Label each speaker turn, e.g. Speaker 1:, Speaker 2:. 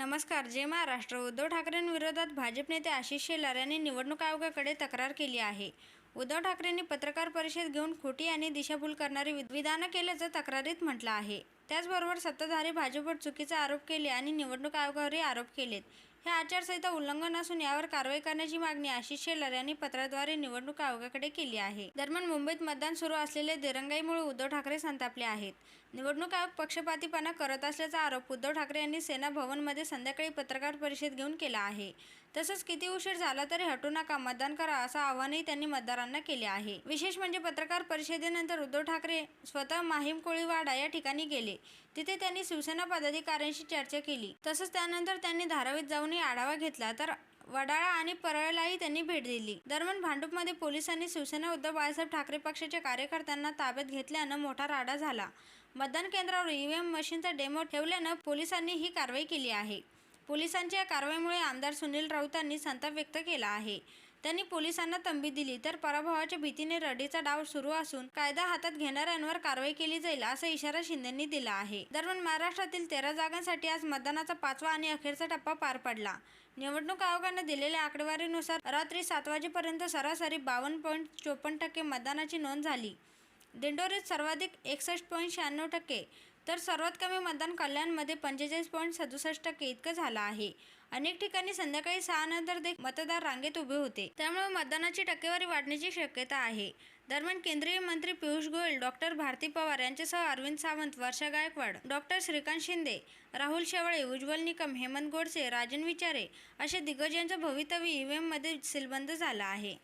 Speaker 1: नमस्कार. जय महाराष्ट्र उद्धव ठाकरेंविरोधात भाजप नेते आशिष शेलार यांनी निवडणूक आयोगाकडे तक्रार केली आहे. उद्धव ठाकरेंनी पत्रकार परिषद घेऊन खोटी आणि दिशाभूल करणारी विधानं केल्याचं तक्रारीत म्हटलं आहे. त्याचबरोबर सत्ताधारी भाजपवर चुकीचा आरोप केले आणि निवडणूक आयोगावरही आरोप केलेत. हे आचारसंहिता उल्लंघन असून यावर कारवाई करण्याची मागणी आशिष शेलार यांनी पत्राद्वारे निवडणूक आयोगाकडे केली आहे. दरम्यान मुंबईत मतदान सुरू असलेले दिरंगाईमुळे उद्धव ठाकरे संतापले आहेत. निवडणूक आयोग पक्षपातीपणा करत असल्याचा आरोप उद्धव ठाकरे यांनी सेना भवनमध्ये संध्याकाळी पत्रकार परिषद घेऊन केला आहे. तसंच किती उशीर झाला तरी हटू नका मतदान करा असं आवाहनही त्यांनी मतदारांना केले आहे. विशेष म्हणजे पत्रकार परिषदेनंतर उद्धव ठाकरे स्वतः माहीम कोळीवाडा या ठिकाणी गेले. तिथे त्यांनी शिवसेना पदाधिकाऱ्यांशी चर्चा केली. तसंच त्यानंतर त्यांनी धारावीत जाऊनही आढावा घेतला. तर वडाळा आणि परळलाही त्यांनी भेट दिली. दरम्यान भांडूपमध्ये पोलिसांनी शिवसेना उद्धव बाळासाहेब ठाकरे पक्षाच्या कार्यकर्त्यांना ताब्यात घेतल्यानं मोठा राडा झाला. मतदान केंद्रावर ईव्हीएम मशीनचा डेमो ठेवल्यानं पोलिसांनी ही कारवाई केली आहे. पोलिसांच्या या कारवाईमुळे आमदार सुनील राऊतांनी संताप व्यक्त केला आहे. त्यांनी पोलिसांना तंबी दिली. तर पराभवाच्या भीतीने रडीचा डाव सुरू असून कायदा हातात घेणाऱ्यांवर कारवाई केली जाईल असा इशारा शिंदेंनी दिला आहे. दरम्यान महाराष्ट्रातील तेरा जागांसाठी आज मतदानाचा पाचवा आणि अखेरचा टप्पा पार पडला. निवडणूक आयोगानं दिलेल्या आकडेवारीनुसार रात्री सात वाजेपर्यंत सरासरी बावन्न पॉईंट चोपन्न टक्के मतदानाची नोंद झाली. दिंडोरीत सर्वाधिक एकसष्ट पॉईंट शहाण्णव टक्के तर सर्वात कमी मतदान कल्याणमध्ये पंचेचाळीस पॉईंट सदुसष्ट टक्के इतकं झालं आहे. अनेक ठिकाणी संध्याकाळी सहा नंतर देखील मतदार रांगेत उभे होते. त्यामुळे मतदानाची टक्केवारी वाढण्याची शक्यता आहे. दरम्यान केंद्रीय मंत्री पियुष गोयल डॉक्टर भारती पवार यांच्यासह अरविंद सावंत वर्षा गायकवाड डॉक्टर श्रीकांत शिंदे राहुल शेवाळे उज्ज्वल निकम हेमंत गोडसे राजन विचारे असे दिग्गजांचं भवितव्य ईव्हीएममध्ये सीलबंद झालं आहे.